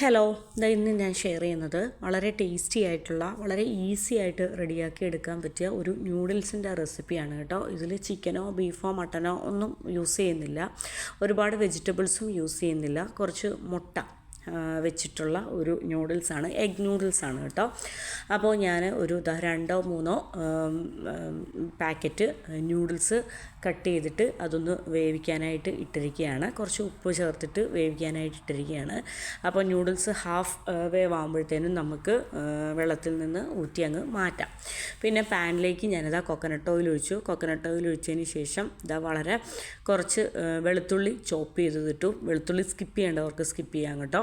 Hello ഇതാ ഇന്ന് ഞാൻ ഷെയർ ചെയ്യുന്നത് വളരെ ടേസ്റ്റി ആയിട്ടുള്ള വളരെ ഈസി ആയിട്ട് റെഡിയാക്കി എടുക്കാൻ പറ്റിയ ഒരു ന്യൂഡിൽസിന്റെ റെസിപ്പിയാണ് കേട്ടോ. ഇതിൽ ചിക്കനോ ബീഫോ മട്ടനോ ഒന്നും യൂസ് ചെയ്യുന്നില്ല. ഒരുപാട് വെജിറ്റബിൾസും യൂസ് ചെയ്യുന്നില്ല. കുറച്ച് മുട്ട. വെച്ചിട്ടുള്ള ഒരു നൂഡിൽസാണ് എഗ് നൂഡിൽസാണ് കേട്ടോ. അപ്പോൾ ഞാൻ ഒരു രണ്ടോ മൂന്നോ പാക്കറ്റ് ന്യൂഡിൽസ് കട്ട് ചെയ്തിട്ട് അതൊന്ന് വേവിക്കാനായിട്ട് ഇട്ടിരിക്കുകയാണ്. കുറച്ച് ഉപ്പ് ചേർത്തിട്ട് വേവിക്കാനായിട്ട് ഇട്ടിരിക്കുകയാണ്. അപ്പോൾ ന്യൂഡിൽസ് ഹാഫ് വേവ് ആകുമ്പോഴത്തേനും നമുക്ക് വെള്ളത്തിൽ നിന്ന് ഊറ്റി അങ്ങ് മാറ്റാം. പിന്നെ പാനിലേക്ക് ഞാനിതാ കൊക്കനട്ട് ഓയിൽ ഒഴിച്ചു. കൊക്കനട്ട് ഓയിൽ ഒഴിച്ചതിന് ശേഷം ഇതാ വളരെ കുറച്ച് വെളുത്തുള്ളി ചോപ്പ് ചെയ്തിട്ടു വെളുത്തുള്ളി സ്കിപ്പ് ചെയ്യേണ്ടവർക്ക് സ്കിപ്പ് ചെയ്യാം കേട്ടോ.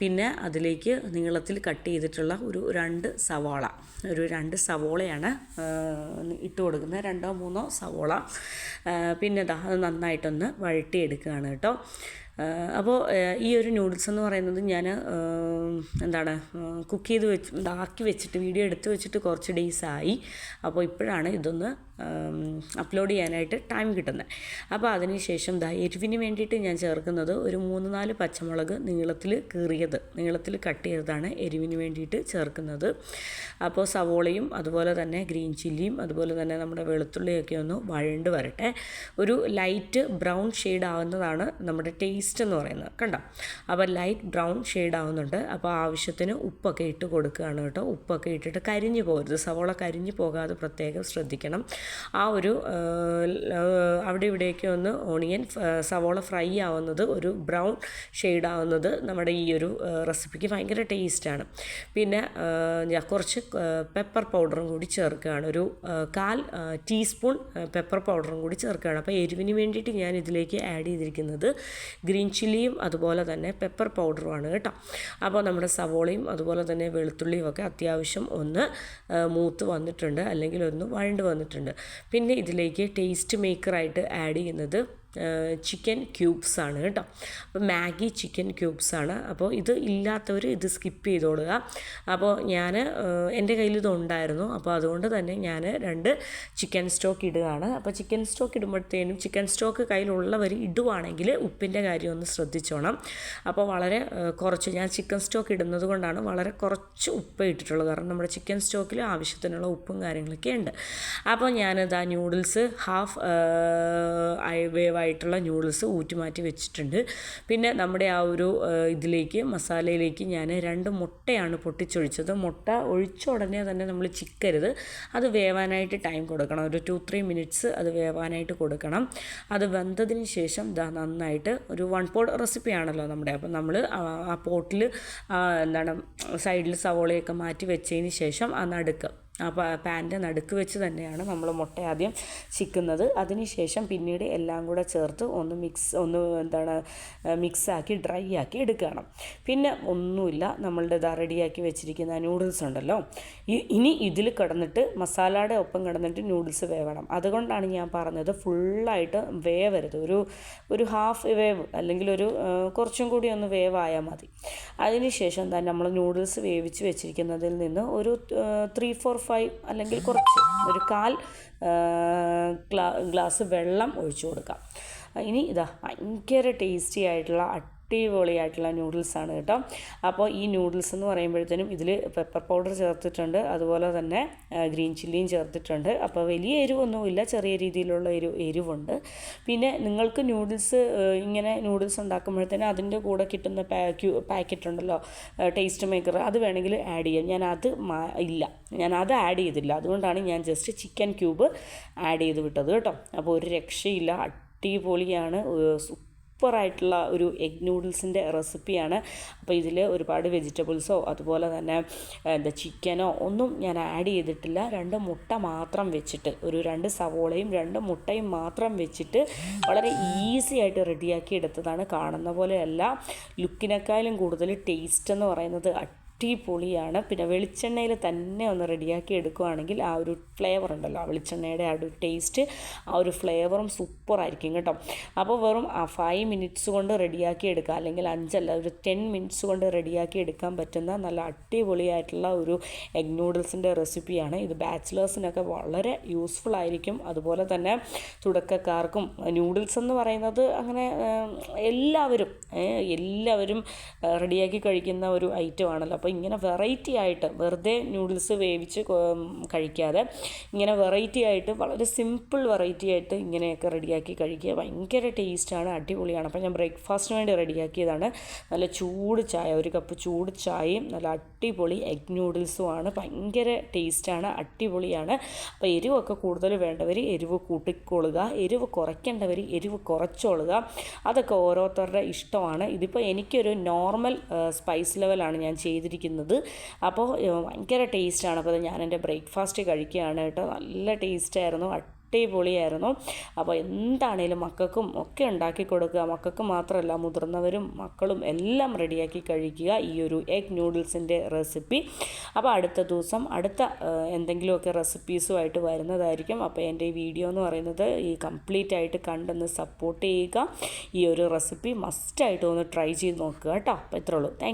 പിന്നെ അതിലേക്ക് നീളത്തിൽ കട്ട് ചെയ്തിട്ടുള്ള ഒരു രണ്ട് സവാള ഒരു രണ്ട് സവോളയാണ് ഇട്ട് കൊടുക്കുന്നത്. രണ്ടോ മൂന്നോ സവോള. പിന്നെ അത് നന്നായിട്ടൊന്ന് വഴട്ടിയെടുക്കുകയാണ് കേട്ടോ. അപ്പോൾ ഈ ഒരു നൂഡിൽസ് എന്ന് പറയുന്നത് ഞാൻ എന്താണ് കുക്ക് ചെയ്ത് വെച്ച് ഇതാക്കി വെച്ചിട്ട് വീഡിയോ എടുത്ത് വെച്ചിട്ട് കുറച്ച് ഡേയ്സ് ആയി. അപ്പോൾ ഇപ്പോഴാണ് ഇതൊന്ന് അപ്ലോഡ് ചെയ്യാനായിട്ട് ടൈം കിട്ടുന്നത് അപ്പോൾ അതിന് ശേഷം ദാ എരിവിന് വേണ്ടിയിട്ട് ഞാൻ ചേർക്കുന്നത് ഒരു മൂന്ന് നാല് പച്ചമുളക് നീളത്തിൽ കീറിയത് നീളത്തിൽ കട്ട് ചെയ്തതാണ് എരിവിന് വേണ്ടിയിട്ട് ചേർക്കുന്നത്. അപ്പോൾ സവോളയും അതുപോലെ തന്നെ ഗ്രീൻ ചില്ലിയും അതുപോലെ തന്നെ നമ്മുടെ വെളുത്തുള്ളിയൊക്കെ ഒന്ന് വഴണ്ട് വരട്ടെ. ഒരു ലൈറ്റ് ബ്രൗൺ ഷെയ്ഡ് ആവുന്നതാണ് നമ്മുടെ ടേസ്റ്റ് എന്ന് പറയുന്നത് കണ്ടോ? അപ്പോൾ ലൈറ്റ് ബ്രൗൺ ഷെയ്ഡ് ആവുന്നുണ്ട്. അപ്പോൾ ആവശ്യത്തിന് ഉപ്പൊക്കെ ഇട്ട് കൊടുക്കുകയാണ് കേട്ടോ. ഉപ്പൊക്കെ ഇട്ടിട്ട് കരിഞ്ഞു പോകരുത്. സവോള കരിഞ്ഞു പോകാതെ പ്രത്യേകം ശ്രദ്ധിക്കണം. ആ ഒരു അവിടെ ഇവിടെയൊക്കെ ഒന്ന് ഓണിയൻ സവോള ഫ്രൈ ആവുന്നത് ഒരു ബ്രൗൺ ഷെയ്ഡ് ആവുന്നത് നമ്മുടെ ഈ ഒരു റെസിപ്പിക്ക് ഭയങ്കര ടേസ്റ്റാണ് പിന്നെ ഞാൻ കുറച്ച് പെപ്പർ പൗഡറും കൂടി ചേർക്കുകയാണ്. ഒരു കാൽ ടീസ്പൂൺ പെപ്പർ പൗഡറും കൂടി ചേർക്കുകയാണ്. അപ്പോൾ എരിവിന് വേണ്ടിയിട്ട് ഞാൻ ഇതിലേക്ക് ആഡ് ചെയ്തിരിക്കുന്നത് ഗ്രീൻ ചില്ലിയും അതുപോലെ തന്നെ പെപ്പർ പൗഡറുമാണ് കേട്ടോ. അപ്പോൾ നമ്മുടെ സവോളയും അതുപോലെ തന്നെ വെളുത്തുള്ളിയും ഒക്കെ അത്യാവശ്യം ഒന്ന് മൂത്ത് വന്നിട്ടുണ്ട് അല്ലെങ്കിൽ ഒന്ന് വഴണ്ട് വന്നിട്ടുണ്ട്. പിന്നെ ഇതിലേക്ക് ടേസ്റ്റ് മേക്കറായിട്ട് ആഡ് ചെയ്യുന്നത് ചിക്കൻ ക്യൂബ്സ് ആണ് കേട്ടോ. അപ്പോൾ മാഗി ചിക്കൻ ക്യൂബ്സ് ആണ്. അപ്പോൾ ഇത് ഇല്ലാത്തവർ ഇത് സ്കിപ്പ് ചെയ്തോളുക. അപ്പോൾ ഞാൻ എന്റെ കയ്യിൽ ഇതുണ്ടായിരുന്നു അപ്പോൾ അതുകൊണ്ട് തന്നെ ഞാൻ രണ്ട് ചിക്കൻ സ്റ്റോക്ക് ഇടുകയാണ്. അപ്പോൾ ചിക്കൻ സ്റ്റോക്ക് ഇടുമ്പോഴത്തേനും ചിക്കൻ സ്റ്റോക്ക് കയ്യിലുള്ളവർ ഇടുവാണെങ്കിൽ ഉപ്പിന്റെ കാര്യം ഒന്ന് ശ്രദ്ധിച്ചോണം. അപ്പോൾ വളരെ കുറച്ച് ഞാൻ ചിക്കൻ സ്റ്റോക്ക് ഇടുന്നത് കൊണ്ടാണ് വളരെ കുറച്ച് ഉപ്പ് ഇട്ടിട്ടുള്ളത്. കാരണം നമ്മുടെ ചിക്കൻ സ്റ്റോക്കിൽ ആവശ്യത്തിനുള്ള ഉപ്പും കാര്യങ്ങളൊക്കെ ഉണ്ട്. അപ്പോൾ ഞാനിതാ ന്യൂഡിൽസ് ഹാഫ് വേവായിട്ടുള്ള ന്യൂഡിൽസ് ഊറ്റി മാറ്റി വെച്ചിട്ടുണ്ട്. പിന്നെ നമ്മുടെ ആ ഒരു ഇതിലേക്ക് മസാലയിലേക്ക് ഞാൻ രണ്ട് മുട്ടയാണ് പൊട്ടിച്ചൊഴിച്ചത്. മുട്ട ഒഴിച്ച ഉടനെ തന്നെ നമ്മൾ ചിക്കരുത്. അത് വേവാനായിട്ട് ടൈം കൊടുക്കണം. ഒരു ടു ത്രീ മിനിറ്റ്സ് അത് വേവാനായിട്ട് കൊടുക്കണം. അത് വെന്തതിന് ശേഷം ദാ നന്നായിട്ട് ഒരു വൺ പോട്ട് റെസിപ്പി ആണല്ലോ നമ്മുടെ. അപ്പം നമ്മൾ ആ പോട്ടിൽ എന്താണ് സൈഡിൽ സവോളയൊക്കെ മാറ്റി വെച്ചതിന് ശേഷം ആ നടുക്ക്. പാന്റെ നടുക്ക് വെച്ച് തന്നെയാണ് നമ്മൾ മുട്ട ആദ്യം ചിക്കുന്നത്. അതിനുശേഷം പിന്നീട് എല്ലാം കൂടെ ചേർത്ത് ഒന്ന് മിക്സ് ഒന്ന് എന്താണ് മിക്സാക്കി ഡ്രൈ ആക്കി എടുക്കണം. പിന്നെ ഒന്നുമില്ല നമ്മളുടെ ഇതാ റെഡിയാക്കി വെച്ചിരിക്കുന്ന നൂഡിൽസ് ഉണ്ടല്ലോ. ഇനി ഇതിൽ കിടന്നിട്ട് മസാലയുടെ ഒപ്പം കിടന്നിട്ട് നൂഡിൽസ് വേവണം. അതുകൊണ്ടാണ് ഞാൻ പറഞ്ഞത് ഫുള്ളായിട്ട് വേവരുത്. ഒരു ഒരു ഹാഫ് വേവ് അല്ലെങ്കിൽ ഒരു കുറച്ചും കൂടി ഒന്ന് വേവായാൽ മതി. അതിനുശേഷം തന്നെ നമ്മൾ നൂഡിൽസ് വേവിച്ച് വെച്ചിരിക്കുന്നതിൽ നിന്ന് ഒരു ത്രീ ഫോർ ഫൈവ് അല്ലെങ്കിൽ കുറച്ച് ഒരു കാൽ ഗ്ലാ ഗ്ലാസ് വെള്ളം ഒഴിച്ചു കൊടുക്കാം. ഇനി ഇതാ ഭയങ്കര ടേസ്റ്റി ആയിട്ടുള്ള അടിപൊളിയായിട്ടുള്ള നൂഡിൽസാണ് കേട്ടോ. അപ്പോൾ ഈ നൂഡിൽസ് എന്ന് പറയുമ്പോഴത്തേനും ഇതിൽ പെപ്പർ പൗഡർ ചേർത്തിട്ടുണ്ട് അതുപോലെ തന്നെ ഗ്രീൻ ചില്ലിയും ചേർത്തിട്ടുണ്ട്. അപ്പോൾ വലിയ എരിവൊന്നുമില്ല ചെറിയ രീതിയിലുള്ള എരിവ് എരിവുണ്ട്. പിന്നെ നിങ്ങൾക്ക് നൂഡിൽസ് ഇങ്ങനെ നൂഡിൽസ് ഉണ്ടാക്കുമ്പോഴത്തേനും അതിന്റെ കൂടെ കിട്ടുന്ന പാക്ക് പാക്കറ്റ് ഉണ്ടല്ലോ ടേസ്റ്റ് മേക്കർ അത് വേണമെങ്കിൽ ആഡ് ചെയ്യാം. ഞാൻ അത് ഇല്ല ഞാൻ അത് ആഡ് ചെയ്തില്ല. അതുകൊണ്ടാണ് ഞാൻ ജസ്റ്റ് ചിക്കൻ ക്യൂബ് ആഡ് ചെയ്ത് വിട്ടത് കേട്ടോ. അപ്പോൾ ഒരു രക്ഷയില്ല അടിപൊളിയാണ് സൂപ്പറായിട്ടുള്ള ഒരു എഗ് നൂഡിൽസിന്റെ റെസിപ്പിയാണ്. അപ്പോൾ ഇതിൽ ഒരുപാട് വെജിറ്റബിൾസോ അതുപോലെ തന്നെ എന്താ ചിക്കനോ ഒന്നും ഞാൻ ആഡ് ചെയ്തിട്ടില്ല. രണ്ട് മുട്ട മാത്രം വെച്ചിട്ട് ഒരു രണ്ട് സവോളയും രണ്ട് മുട്ടയും മാത്രം വെച്ചിട്ട് വളരെ ഈസി ആയിട്ട് റെഡിയാക്കി എടുത്തതാണ്. കാണുന്ന പോലെയല്ല. ലുക്കിനേക്കാളും കൂടുതൽ ടേസ്റ്റ് എന്ന് പറയുന്നത് അടിപൊളിയാണ്. പിന്നെ വെളിച്ചെണ്ണയിൽ തന്നെ ഒന്ന് റെഡിയാക്കി എടുക്കുകയാണെങ്കിൽ ആ ഒരു ഫ്ലേവർ ഉണ്ടല്ലോ. ആ വെളിച്ചെണ്ണയുടെ ആ ഒരു ടേസ്റ്റ് ആ ഒരു ഫ്ലേവറും സൂപ്പർ ആയിരിക്കും കേട്ടോ. അപ്പോൾ വെറും ആ ഫൈവ് മിനിറ്റ്സ് കൊണ്ട് റെഡിയാക്കി എടുക്കുക അല്ലെങ്കിൽ അഞ്ചല്ല ഒരു ടെൻ മിനിറ്റ്സ് കൊണ്ട് റെഡിയാക്കി എടുക്കാൻ പറ്റുന്ന നല്ല അടിപൊളിയായിട്ടുള്ള ഒരു എഗ് നൂഡിൽസിന്റെ റെസിപ്പിയാണ് ഇത് ബാച്ചിലേഴ്സിനൊക്കെ വളരെ യൂസ്ഫുൾ ആയിരിക്കും. അതുപോലെ തന്നെ തുടക്കക്കാർക്കും നൂഡിൽസ് എന്ന് പറയുന്നത് അങ്ങനെ എല്ലാവരും എല്ലാവരും റെഡിയാക്കി കഴിക്കുന്ന ഒരു ഐറ്റം ആണല്ലോ. അപ്പോൾ ഇങ്ങനെ വെറൈറ്റി ആയിട്ട് വെറുതെ നൂഡിൽസ് വേവിച്ച് കഴിക്കാതെ ഇങ്ങനെ വെറൈറ്റി ആയിട്ട് വളരെ സിമ്പിൾ വെറൈറ്റി ആയിട്ട് ഇങ്ങനെയൊക്കെ റെഡിയാക്കി കഴിക്കുക. ഭയങ്കര ടേസ്റ്റാണ് അടിപൊളിയാണ്. അപ്പോൾ ഞാൻ ബ്രേക്ക്ഫാസ്റ്റിന് വേണ്ടി റെഡിയാക്കിയതാണ് നല്ല ചൂട് ചായ ഒരു കപ്പ് ചൂട് ചായയും നല്ല അടിപൊളി എഗ് നൂഡിൽസുമാണ് ഭയങ്കര ടേസ്റ്റാണ് അടിപൊളിയാണ്. അപ്പോൾ എരിവൊക്കെ കൂടുതൽ വേണ്ടവർ എരിവ് കൂട്ടിക്കൊള്ളുക. എരിവ് കുറയ്ക്കേണ്ടവർ എരിവ് കുറച്ചോളുക. അതൊക്കെ ഓരോരുത്തരുടെ ഇഷ്ടമാണ്. ഇതിപ്പോൾ എനിക്കൊരു നോർമൽ സ്പൈസ് ലെവലാണ് ഞാൻ ചെയ്തിരിക്കുന്നത്. അപ്പോൾ ഭയങ്കര ടേസ്റ്റാണ്. അപ്പോൾ ഞാൻ എന്റെ ബ്രേക്ക്ഫാസ്റ്റ് കഴിക്കുകയാണ് കേട്ടോ. നല്ല ടേസ്റ്റായിരുന്നു. അടിപൊളിയായിരുന്നു. അപ്പോൾ എന്താണേലും മക്കൾക്കും ഒക്കെ ഉണ്ടാക്കി കൊടുക്കുക. മക്കൾക്ക് മാത്രമല്ല മുതിർന്നവരും മക്കളും എല്ലാം റെഡിയാക്കി കഴിക്കുക. ഈ ഒരു എഗ് നൂഡിൽസിന്റെ റെസിപ്പി. അപ്പോൾ അടുത്ത ദിവസം അടുത്ത എന്തെങ്കിലുമൊക്കെ റെസിപ്പീസുമായിട്ട് വരുന്നതായിരിക്കും. അപ്പോൾ എന്റെ ഈ വീഡിയോ എന്ന് പറയുന്നത് ഈ കംപ്ലീറ്റ് ആയിട്ട് കണ്ടെന്ന് സപ്പോർട്ട് ചെയ്യുക. ഈ ഒരു റെസിപ്പി മസ്റ്റായിട്ട് ഒന്ന് ട്രൈ ചെയ്ത് നോക്കുക കേട്ടോ. അപ്പോൾ ഇത്രയുള്ളൂ. താങ്ക്